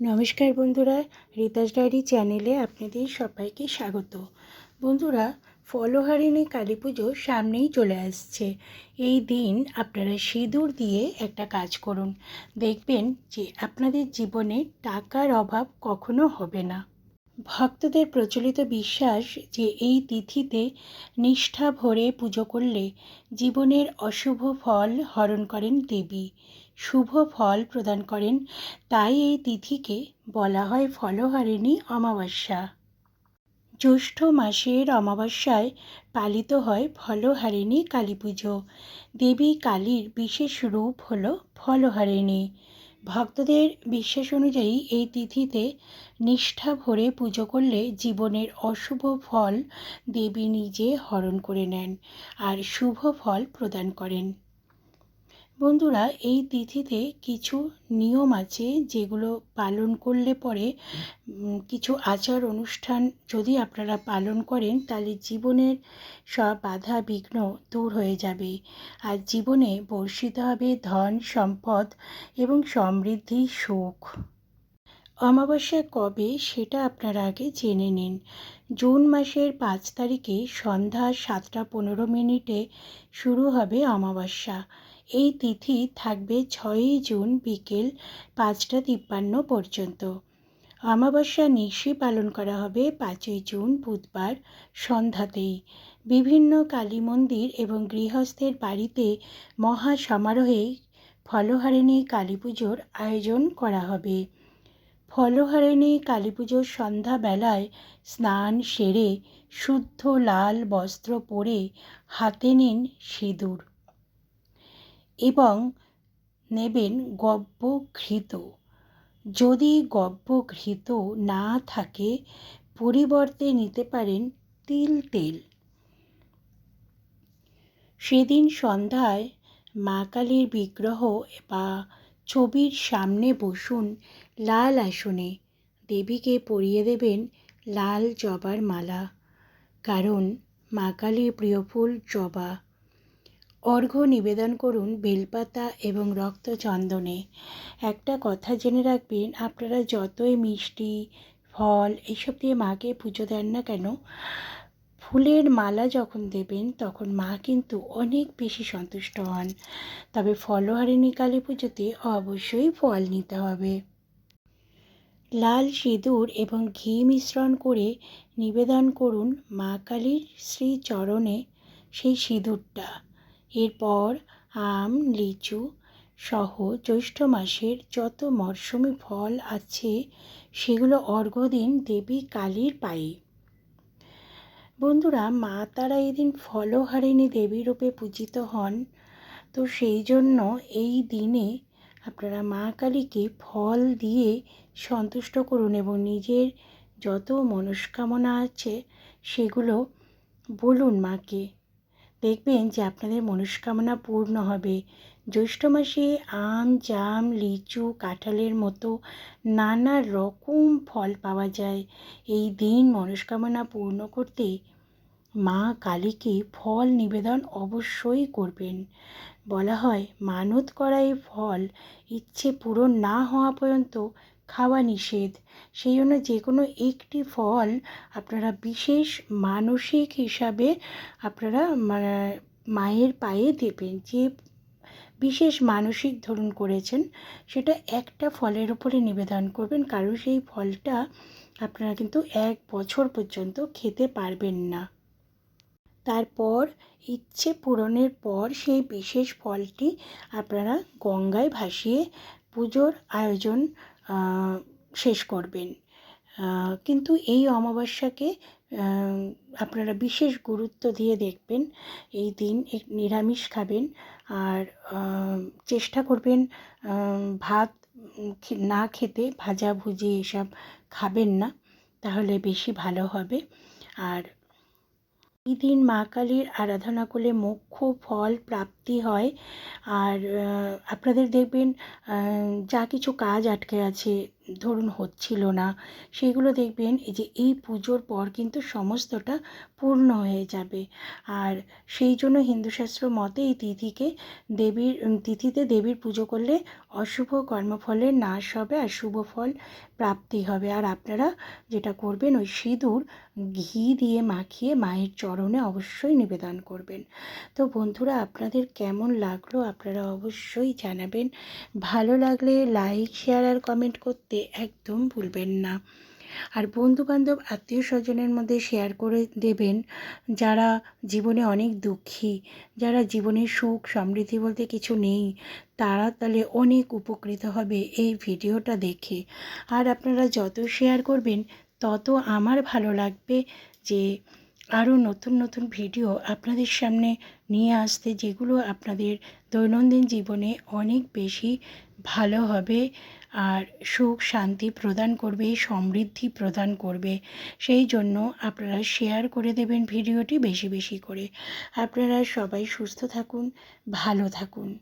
নমস্কার বন্ধুরা, রিতাস ডায়েরি চ্যানেলে আপনাদের সবাইকে স্বাগত। বন্ধুরা, ফলোহারিণী কালী পুজো সামনেই চলে আসছে। এই দিন আপনারা সিঁদুর দিয়ে একটা কাজ করুন। দেখবেন যে আপনাদের জীবনে টাকার অভাব কখনো হবে না। ভক্তদের প্রচলিত বিশ্বাস যে এই তিথিতে নিষ্ঠা ভরে পুজো করলে জীবনের অশুভ ফল হরণ করেন দেবী, শুভ ফল প্রদান করেন। তাই এই তিথিকে বলা হয় ফলহারিণী অমাবস্যা। জ্যৈষ্ঠ মাসের অমাবস্যায় পালিত হয় ফলহারিণী কালী পুজো দেবী কালীর বিশেষ রূপ হল ফলহারিণী। ভক্তদের বিশ্বাস অনুযায়ী এই তিথিতে নিষ্ঠা ভরে পুজো করলে জীবনের অশুভ ফল দেবী নিজে হরণ করে নেন আর শুভ ফল প্রদান করেন। বন্ধুরা, এই তিথিতে কিছু নিয়ম আছে যেগুলো পালন করলে পরে কিছু আচার অনুষ্ঠান যদি আপনারা পালন করেন, তাহলে জীবনের সব বাধা বিঘ্ন দূর হয়ে যাবে। আর জীবনে বর্ষিত হবে ধন, সম্পদ এবং সমৃদ্ধি, সুখ। অমাবস্যা কবে সেটা আপনারা আগে জেনে নিন। জুন মাসের পাঁচ তারিখে সন্ধ্যা সাতটা পনেরো মিনিটে শুরু হবে অমাবস্যা। এই তিথি থাকবে ছয়ই জুন বিকেল পাঁচটা তিপ্পান্ন পর্যন্ত। অমাবস্যা নিশি পালন করা হবে পাঁচই জুন, বুধবার সন্ধ্যাতেই। বিভিন্ন কালী মন্দির এবং গৃহস্থের বাড়িতে মহা সমারোহে ফলহারিণী কালী পুজোর আয়োজন করা হবে। ফলহারিণী কালী পুজোর সন্ধ্যাবেলায় স্নান সেরে শুদ্ধ লাল বস্ত্র পরে হাতে নিন সিঁদুর। এবং নেবেন গব্যঘৃত। যদি গব্যঘৃত না থাকে, পরিবর্তে নিতে পারেন তিল তেল। সেদিন সন্ধ্যায় মা কালীর বিগ্রহ বা ছবির সামনে বসুন লাল আসনে। দেবীকে পরিয়ে দেবেন লাল জবার মালা। কারণ মা কালীর প্রিয় ফুল জবা। অর্ঘ্য নিবেদন করুন বেলপাতা এবং রক্তচন্দনে। একটা কথা জেনে রাখবেন, আপনারা যতই মিষ্টি, ফল এইসব দিয়ে মাকে পুজো দেন না কেন, ফুলের মালা যখন দেবেন তখন মা কিন্তু অনেক বেশি সন্তুষ্ট হন। তবে ফলহারিণী কালী পুজোতে অবশ্যই ফল নিতে হবে। লাল সিঁদুর এবং ঘি মিশ্রণ করে নিবেদন করুন মা কালীর শ্রীচরণে সেই সিঁদুরটা। এরপর আম, লিচু সহ জ্যৈষ্ঠ মাসের যত মরশুমি ফল আছে, সেগুলো অর্ঘ্য দিন দেবী কালীর পায়ে। বন্ধুরা, মা তারা এদিন ফলহারিণী দেবী রূপে পূজিত হন। তো সেই জন্য এই দিনে আপনারা মা কালীকে ফল দিয়ে সন্তুষ্ট করুন এবং নিজের যত মনস্কামনা আছে, সেগুলো বলুন মাকে। দেখবেন যে আপনাদের মনস্কামনা পূর্ণ হবে। জ্যৈষ্ঠ মাসে আম, জাম, লিচু, কাঁঠালের মতো নানা রকম ফল পাওয়া যায়। এই দিন মনস্কামনা পূর্ণ করতে মা কালীকে ফল নিবেদন অবশ্যই করবেন। বলা হয়, মানত করা এই ফল ইচ্ছে পূরণ না হওয়া পর্যন্ত খাওয়া নিষেধ। সেই জন্য যে কোনো একটি ফল আপনারা বিশেষ মানসিক হিসাবে আপনারা মানে মায়ের পায়ে দেবেন। যে বিশেষ মানসিক ধরুন করেছেন, সেটা একটা ফলের উপরে নিবেদন করবেন। কারণ সেই ফলটা আপনারা কিন্তু এক বছর পর্যন্ত খেতে পারবেন না। তারপর ইচ্ছে পূরণের পর সেই বিশেষ ফলটি আপনারা গঙ্গায় ভাসিয়ে পুজোর আয়োজন শেষ করবেন। কিন্তু এই অমাবস্যাকে আপনারা বিশেষ গুরুত্ব দিয়ে দেখবেন। এই দিন নিরামিষ খাবেন আর চেষ্টা করবেন ভাত না খেতে ভাজা ভুজি এসব খাবেন না। তাহলে বেশি ভালো হবে। আর এই দিন মা কালীর আরাধনা করলে মোক্ষ ফল প্রাপ্তি হয়। আর আপনাদের দেখবেন যা কিছু কাজ আটকে আছে ধরুন হচ্ছিল না, সেগুলো দেখবেন এই যে এই পুজোর পর কিন্তু সমস্তটা পূর্ণ হয়ে যাবে। আর সেই জন্য হিন্দুশাস্ত্র মতে এই তিথিকে দেবীর তিথিতে দেবীর পুজো করলে অশুভ কর্মফলের নাশ হবে আর শুভ ফল প্রাপ্তি হবে। আর আপনারা যেটা করবেন, ওই সিঁদুর ঘি দিয়ে মাখিয়ে মায়ের চরণে অবশ্যই নিবেদন করবেন। তো বন্ধুরা, আপনাদের কেমন লাগল আপনারা অবশ্যই জানাবেন। ভালো লাগলে লাইক, শেয়ার আর কমেন্ট করতে একদম ভুলবেন না। আর বন্ধুবান্ধব আত্মীয় স্বজনের মধ্যে শেয়ার করে দেবেন যারা জীবনে অনেক দুঃখী, যারা জীবনে সুখ, সমৃদ্ধি বলতে কিছু নেই, তারা তাহলে অনেক উপকৃত হবে এই ভিডিওটা দেখে। আর আপনারা যত শেয়ার করবেন, তত আমার ভালো লাগবে যে আরও নতুন নতুন ভিডিও আপনাদের সামনে নিয়ে আসতে, যেগুলো আপনাদের দৈনন্দিন জীবনে অনেক বেশি ভালো হবে। আর সুখ শান্তি প্রদান করবে, সমৃদ্ধি প্রদান করবে। সেই জন্য আপনারা শেয়ার করে দেবেন ভিডিওটি বেশি বেশি করে। আপনারা সবাই সুস্থ থাকুন, ভালো থাকুন।